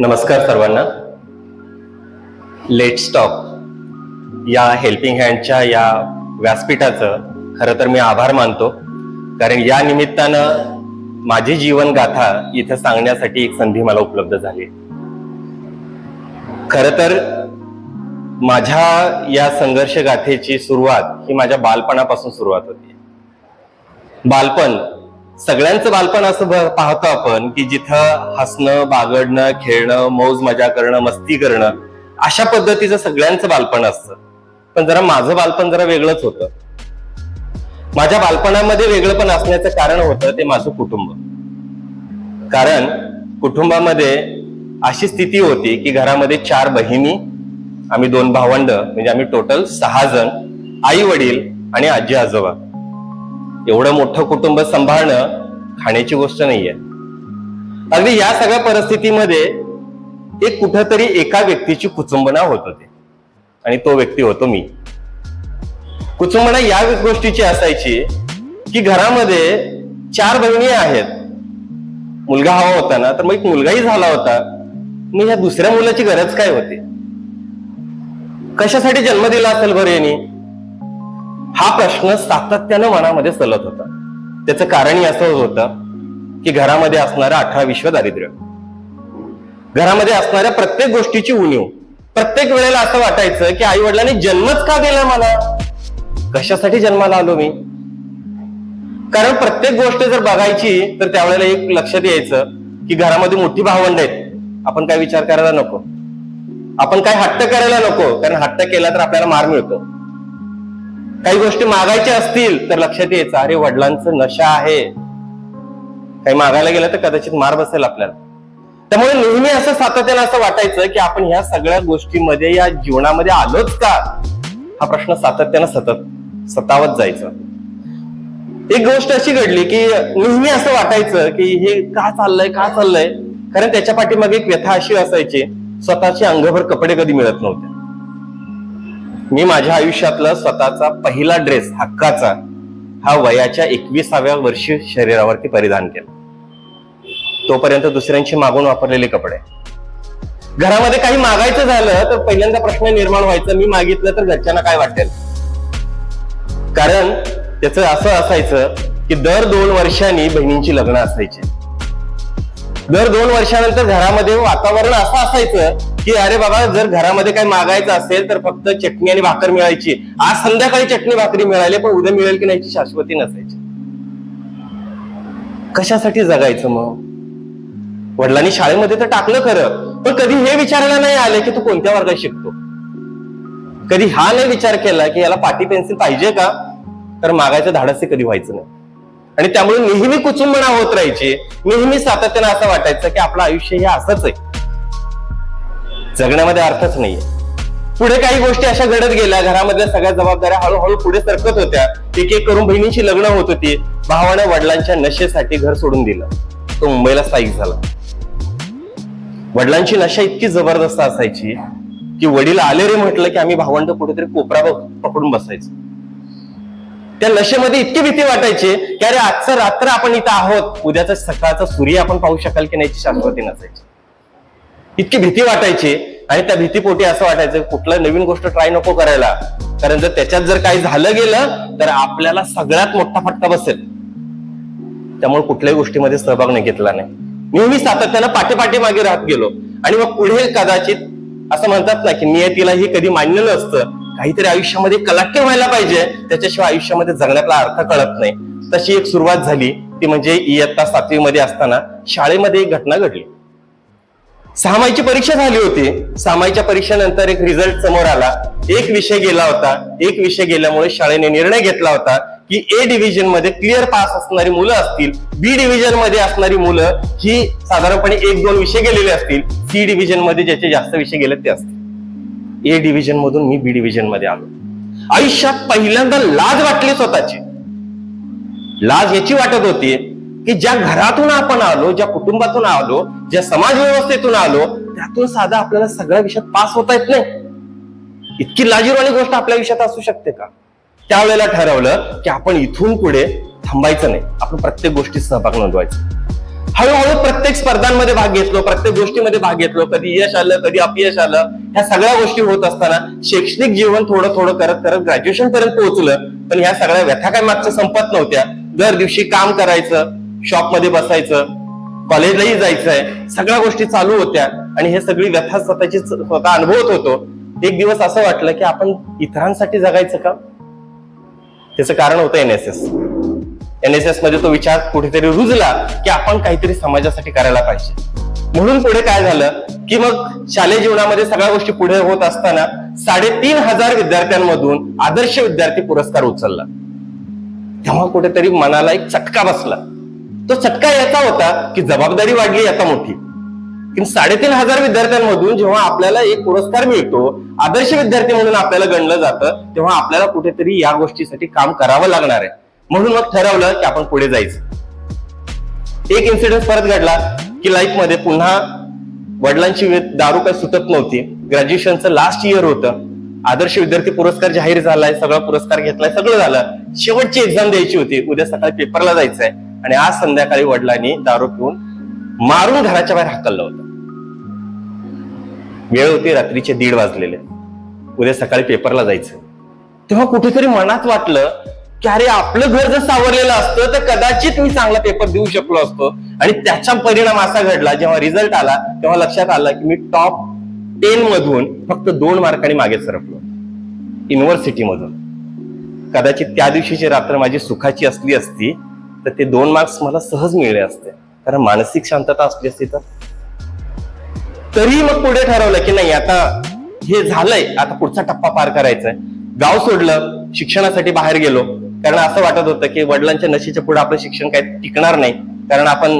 नमस्कार सर्वांना. Let stop या हेल्पिंग हँडच्या या व्यासपीठाचं खरं तर मी आभार मानतो. कारण या निमित्तानं माझी जीवनगाथा इथं सांगण्यासाठी एक संधी मला उपलब्ध झाली. खरं तर माझ्या या संघर्ष गाथेची सुरुवात ही माझ्या बालपणापासून सुरुवात होती. बालपण सगळ्यांचं बालपण असं पाहतो आपण की जिथं हसणं बागडणं खेळणं मौज मजा करणं मस्ती करणं अशा पद्धतीचं सगळ्यांचं बालपण असतं. पण जरा माझं बालपण जरा वेगळंच होतं. माझ्या बालपणामध्ये वेगळं पण असण्याचं कारण होतं ते माझं कुटुंब. कारण कुटुंबामध्ये अशी स्थिती होती की घरामध्ये चार बहिणी आम्ही दोन भावंड म्हणजे आम्ही टोटल सहा जण आई वडील आणि आजी आजोबा एवढं मोठं कुटुंब सांभाळणं खाण्याची गोष्ट नाहीये. अगदी या सगळ्या परिस्थितीमध्ये एक कुठंतरी एका व्यक्तीची कुचंबना होत होती. आणि तो व्यक्ती होतो मी. कुचंबना या गोष्टीची असायची की घरामध्ये चार बहिणी आहेत. मुलगा हवा होता ना तर मग एक मुलगाही झाला होता. मग ह्या दुसऱ्या मुलाची गरज काय होती? कशासाठी जन्म दिला असेल बरं यांनी? हा प्रश्न सातत्यानं मनामध्ये सलत होता. त्याचं कारणही असं होतं की घरामध्ये असणारं अठरा विश्व दारिद्र्य. घरामध्ये असणाऱ्या प्रत्येक गोष्टीची उणीव. प्रत्येक वेळेला असं वाटायचं की आई वडिलांनी जन्मच का दिला मला? कशासाठी जन्माला आलो मी? कारण प्रत्येक गोष्ट जर बघायची तर त्यावेळेला एक लक्षात यायचं की घरामध्ये मोठी भावंड आहेत. आपण काय विचार करायला नको. आपण काय हट्ट करायला नको. कारण हट्ट केला तर आपल्याला मार मिळतो. काही गोष्टी मागायच्या असतील तर लक्षात यायचं अरे वडिलांचं नशा आहे. काही मागायला गेलं तर कदाचित मार बसेल आपल्याला. त्यामुळे नेहमी असं सातत्यानं असं वाटायचं की आपण ह्या सगळ्या गोष्टीमध्ये या जीवनामध्ये आलोच का? हा प्रश्न सातत्यानं सतत सतावत जायचं. एक गोष्ट अशी घडली की नेहमी असं वाटायचं की हे का चाललंय का चाललंय? कारण त्याच्या पाठीमागे एक व्यथा अशी असायची स्वतःचे अंगभर कपडे कधी मिळत नव्हते. मी माझ्या आयुष्यातला स्वतःचा पहिला ड्रेस हक्काचा हा वयाच्या एकविसाव्या वर्षी शरीरावरती परिधान केला. तोपर्यंत दुसऱ्यांची मागून वापरलेले कपडे. घरामध्ये काही मागायचं झालं तर पहिल्यांदा प्रश्न निर्माण व्हायचा मी मागितलं तर घरच्यांना काय वाटेल? कारण त्याचं असं असायचं की दर दोन वर्षांनी बहिणींची लग्न असायची. दर दोन वर्षानंतर घरामध्ये वातावरण असं असायचं की अरे बाबा जर घरामध्ये काही मागायचं असेल तर फक्त चटणी आणि भाकर मिळायची. आज संध्याकाळी चटणी भाकरी मिळाली पण उद्या मिळेल की नाही शाश्वती नसायची. कशासाठी जगायचं मग? वडिलांनी शाळेमध्ये तर टाकलं खरं पण कधी हे विचारायला नाही आले की तू कोणत्या वर्गात शिकतो? कधी हा नाही विचार केला की याला पाटी पेन्सिल पाहिजे का? तर मागायचं धाडस कधी व्हायचं नाही. आणि त्यामुळे नेहमी कुचुंबणा होत राहायची नेहमी सातत्यानं असं वाटायचं की आपलं आयुष्य हे असंच आहे. जगण्यामध्ये अर्थच नाहीये. पुढे काही गोष्टी अशा घडत गेल्या घरामधल्या सगळ्या जबाबदाऱ्या हळूहळू पुढे सरकत होत्या. एक एक करून बहिणीची लग्न होत होती. भावाने वडिलांच्या नशेसाठी घर सोडून दिलं. तो मुंबईला स्थायिक झाला. वडिलांची नशा इतकी जबरदस्त असायची की वडील आले रे म्हटलं की आम्ही भावंड कुठेतरी कोपरा पकडून बसायचो. त्या नशेमध्ये इतकी भीती वाटायची की अरे आजचं रात्र आपण इथं आहोत. उद्याचा सकाळचा सूर्य आपण पाहू शकाल की नाही शाश्वती नसायची. इतकी भीती वाटायची आणि त्या भीतीपोटी असं वाटायचं कुठलं नवीन गोष्ट ट्राय नको करायला. कारण जर त्याच्यात जर काही झालं गेलं तर आपल्याला सगळ्यात मोठा फटका बसेल. त्यामुळे कुठल्याही गोष्टीमध्ये सहभाग नाही घेतला नाही. नेहमी सातत्यानं पाठीपाठी मागे राहत गेलो. आणि मग पुढे कदाचित असं म्हणतात ना की नियतीला ही कधी मान्य नसतं. काहीतरी आयुष्यामध्ये कलाट्य व्हायला पाहिजे. त्याच्याशिवाय आयुष्यामध्ये जगण्यातला अर्थ कळत नाही. तशी एक सुरुवात झाली. ती म्हणजे इयत्ता सातवी मध्ये असताना शाळेमध्ये एक घटना घडली. सहामाईची परीक्षा झाली होती. सहामाईच्या परीक्षेनंतर एक रिझल्ट समोर आला. एक विषय गेला होता. एक विषय गेल्यामुळे शाळेने निर्णय घेतला होता की ए डिव्हिजनमध्ये क्लिअर पास असणारी मुलं असतील बी डिव्हिजनमध्ये असणारी मुलं ही साधारणपणे एक दोन विषय गेलेले असतील सी डिव्हिजनमध्ये ज्याचे जास्त विषय गेले ते असतील. ए डिव्हिजन मधून मी बी डिव्हिजनमध्ये आलो. आयुष्यात पहिल्यांदा लाज वाटली स्वतःची. लाज याची वाटत होती की ज्या घरातून आपण आलो ज्या कुटुंबातून आलो ज्या समाज व्यवस्थेतून आलो त्यातून साधा आपल्याला सगळ्या विषयात पास होता येत नाही. इतकी लाजीरवाणी गोष्ट आपल्या विषयात असू शकते का? त्यावेळेला ठरवलं की आपण इथून पुढे थांबायचं नाही. आपण प्रत्येक गोष्टीत सहभाग नोंदवायचा. हळूहळू प्रत्येक स्पर्धांमध्ये भाग घेतलो प्रत्येक गोष्टीमध्ये भाग घेतलो कधी यश आलं कधी अपयश आलं ह्या सगळ्या गोष्टी होत असताना शैक्षणिक जीवन थोडं थोडं करत करत ग्रॅज्युएशन पर्यंत पोहोचलं. पण ह्या सगळ्या व्यथा काय मागच्या संपत नव्हत्या. दर दिवशी काम करायचं शॉपमध्ये बसायचं कॉलेजलाही जायचंय सगळ्या गोष्टी चालू होत्या. आणि हे सगळी व्यथा स्वतःची स्वतः अनुभवत होतो. एक दिवस असं वाटलं की आपण इतरांसाठी जगायचं का? त्याचं कारण होतं एन एस एसमध्ये तो विचार कुठेतरी रुजला की आपण काहीतरी समाजासाठी करायला पाहिजे. म्हणून पुढे काय झालं की मग शालेय जीवनामध्ये सगळ्या गोष्टी पुढे होत असताना साडेतीन हजार विद्यार्थ्यांमधून आदर्श विद्यार्थी पुरस्कार उचलला. तेव्हा कुठेतरी मनाला एक चटका बसला. तो चटका याचा होता की जबाबदारी वाढली आता मोठी. की साडेतीन हजार विद्यार्थ्यांमधून जेव्हा आपल्याला एक पुरस्कार मिळतो आदर्श विद्यार्थी म्हणून आपल्याला गणलं जातं तेव्हा आपल्याला कुठेतरी या गोष्टीसाठी काम करावं लागणार आहे. म्हणून मग ठरवलं की आपण पुढे जायचं. एक इन्सिडेंट परत घडला की लाईफमध्ये पुन्हा वडिलांची दारू काही सुटत नव्हती. ग्रॅज्युएशनचं लास्ट इयर होतं. आदर्श विद्यार्थी पुरस्कार जाहीर झालाय सगळा पुरस्कार घेतलाय सगळं झालं. शेवटची एक्झाम द्यायची होती. उद्या सकाळी पेपरला जायचंय. आणि आज संध्याकाळी वडिलांनी दारू पिऊन मारून घराच्या बाहेर हाकललं होतं. वेळ होती रात्रीचे दीड वाजलेले. उद्या सकाळी पेपरला जायचं. तेव्हा कुठेतरी मनात वाटलं की अरे आपलं घर जर सावरलेलं असतं तर कदाचित मी चांगला पेपर देऊ शकलो असतो. आणि त्याचा परिणाम असा घडला जेव्हा रिझल्ट आला तेव्हा लक्षात आलं की मी टॉप टेन मधून फक्त दोन मार्कांनी मागे सरकलो. युनिव्हर्सिटी मधून. कदाचित त्या दिवशीची रात्र माझी सुखाची असली असती तर ते दोन मार्क्स मला सहज मिळले असते. कारण मानसिक शांतता असली असती तर. तरी मग पुढे ठरवलं की नाही आता हे झालंय आता पुढचा टप्पा पार करायचा आहे गाव सोडलं शिक्षणासाठी बाहेर गेलो. कारण असं वाटत होतं की वडिलांच्या नशीच्या पुढे आपलं शिक्षण काही टिकणार नाही. कारण आपण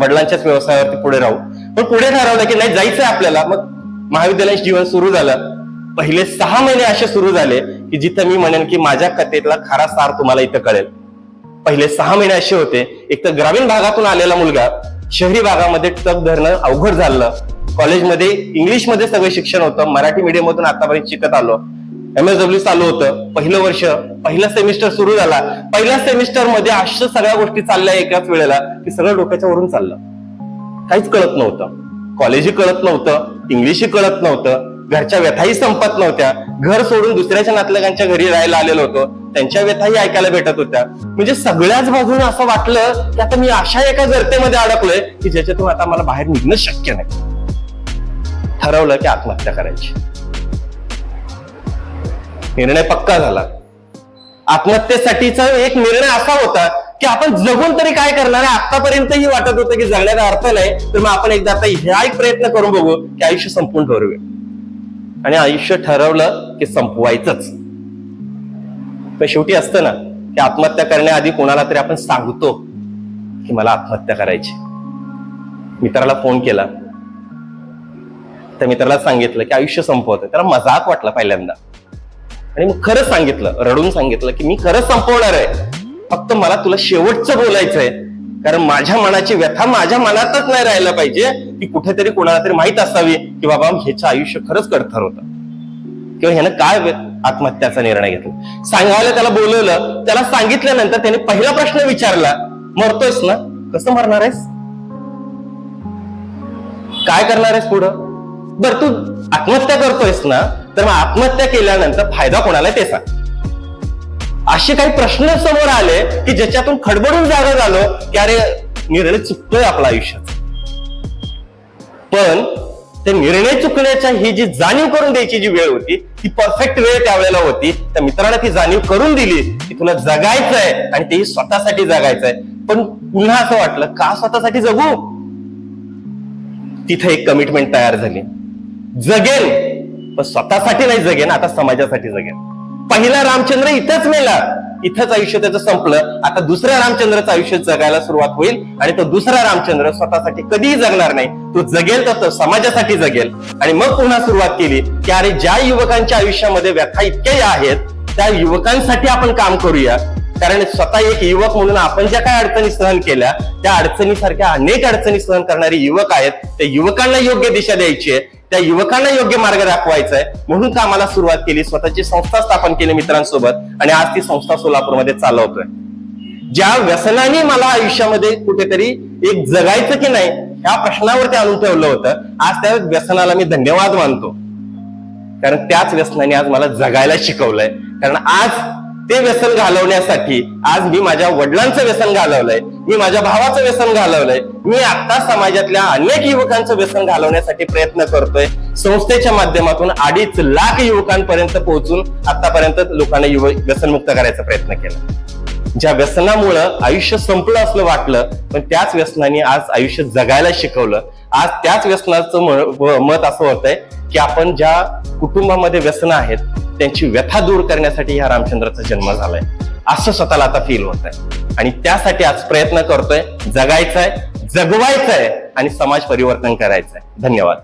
वडिलांच्याच व्यवसायावरती पुढे राहू. पण पुढे ठरवलं की नाही जायचंय आपल्याला. मग महाविद्यालयाचे जीवन सुरू झालं. पहिले सहा महिने असे सुरू झाले की जिथं मी म्हणेन की माझ्या कथेतला खरा सार तुम्हाला इथं कळेल. पहिले सहा महिने असे होते. एक तर ग्रामीण भागातून आलेला मुलगा शहरी भागामध्ये टक धरणं अवघड झालं. कॉलेजमध्ये इंग्लिशमध्ये सगळं शिक्षण होतं. मराठी मीडियममधून आतापर्यंत शिकत आलो. एम एस डब्ल्यू चालू होतं. पहिलं वर्ष पहिला सेमिस्टर सुरू झाला. पहिल्या सेमिस्टरमध्ये अशा सगळ्या गोष्टी चालल्या एकाच वेळेला की सगळं डोक्याच्या वरून चाललं. काहीच कळत नव्हतं. कॉलेजही कळत नव्हतं इंग्लिशही कळत नव्हतं घरच्या व्यथाही संपत नव्हत्या. घर सोडून दुसऱ्याच्या नातलगांच्या घरी राहायला आलेलो होतो. त्यांच्या व्यथाही ऐकायला भेटत होत्या. म्हणजे सगळ्याच बाजूने असं वाटलं की आता मी अशा एका गर्तेमध्ये अडकलोय की ज्याच्यातून आता मला बाहेर निघणं शक्य नाही. ठरवलं की आत्महत्या करायची. निर्णय पक्का झाला. आत्महत्येसाठीचा एक निर्णय असा होता की आपण जगून तरी काय करणार आहे? आतापर्यंतही वाटत होतं की जगण्याचा अर्थ नाही तर मग आपण एकदा आता ह्या एक प्रयत्न करून बघू की आयुष्य संपून ठरवूया आणि आयुष्य ठरवलं की संपवायचंच. पण शेवटी असतं ना की आत्महत्या करण्याआधी कोणाला तरी आपण सांगतो की मला आत्महत्या करायची. मित्राला फोन केला. त्या मित्राला सांगितलं की आयुष्य संपवतं त्याला मजाक वाटला पहिल्यांदा. आणि मग खरंच सांगितलं रडून सांगितलं की मी खरंच संपवणार आहे. फक्त मला तुला शेवटचं बोलायचंय. कारण माझ्या मनाची व्यथा माझ्या मनातच नाही राहायला पाहिजे. ती कुठेतरी कोणाला तरी माहीत असावी की बाबा ह्याचं आयुष्य खरंच कडथर होतं. किंवा ह्यानं काय आत्महत्याचा निर्णय घेतला? सांगायला त्याला बोलवलं त्याला सांगितल्यानंतर त्याने पहिला प्रश्न विचारला मरतोयस ना? कसं मरणार आहेस? काय करणार आहेस पुढं? बर तू आत्महत्या करतोयस ना? तर मग आत्महत्या केल्यानंतर फायदा कोणाला ते सांग. असे काही प्रश्न समोर आले की ज्याच्यातून खडबडून जागा झालो की अरे निर्णय चुकतोय आपला आयुष्यात. पण ते निर्णय चुकण्याच्या ही जी जाणीव करून द्यायची जी वेळ होती ती परफेक्ट वेळ त्यावेळेला होती. त्या मित्रांना ती जाणीव करून दिली. की तुला जगायचंय आणि तेही स्वतःसाठी जगायचंय. पण पुन्हा असं वाटलं का स्वतःसाठी जगू? तिथे एक कमिटमेंट तयार झाली. जगेल पण स्वतःसाठी नाही जगेन आता समाजासाठी जगेन. पहिला रामचंद्र इथंच मेला. इथंच आयुष्य त्याचं संपलं. आता दुसऱ्या रामचंद्राचं आयुष्य जगायला सुरुवात होईल आणि तो दुसरा रामचंद्र स्वतःसाठी कधीही जगणार नाही. तो जगेल तर तो समाजासाठी जगेल. आणि मग पुन्हा सुरुवात केली की अरे ज्या युवकांच्या आयुष्यामध्ये व्यथा इतक्या आहेत त्या युवकांसाठी आपण काम करूया. कारण स्वतः एक युवक म्हणून आपण ज्या काय अडचणी सहन केल्या त्या अडचणीसारख्या अनेक अडचणी सहन करणारे युवक आहेत. त्या युवकांना योग्य दिशा द्यायची आहे. त्या युवकांना योग्य मार्ग दाखवायचा आहे म्हणून कामाला सुरुवात केली. स्वतःची संस्था स्थापन केली मित्रांसोबत आणि आज ती संस्था सोलापूरमध्ये चालवतोय. ज्या व्यसनाने मला आयुष्यामध्ये कुठेतरी एक जगायचं की नाही ह्या प्रश्नावरती आणून ठेवलं होतं. आज त्या व्यसनाला मी धन्यवाद मानतो. कारण त्याच व्यसनाने आज मला जगायला शिकवलंय. कारण आज ते व्यसन घालवण्यासाठी आज मी माझ्या वडिलांचं व्यसन घालवलंय मी माझ्या भावाचं व्यसन घालवलंय मी आता समाजातल्या अनेक युवकांचं व्यसन घालवण्यासाठी प्रयत्न करतोय. संस्थेच्या माध्यमातून अडीच लाख युवकांपर्यंत पोहोचून आतापर्यंत लोकांना युव व्यसनमुक्त करायचा प्रयत्न केला. ज्या व्यसनामुळं आयुष्य संपलं असलं वाटलं पण त्याच व्यसनाने आज आयुष्य जगायला शिकवलं. आज त्याच व्यसनाचं मत असं होतंय की आपण ज्या कुटुंबामध्ये व्यसन आहेत त्यांची व्यथा दूर करण्यासाठी ह्या रामचंद्राचा जन्म झालाय. असं स्वतःला आता फील होत आहे आणि त्यासाठी आज प्रयत्न करतोय जगायचंय आहे आणि समाज परिवर्तन करायचंय. धन्यवाद.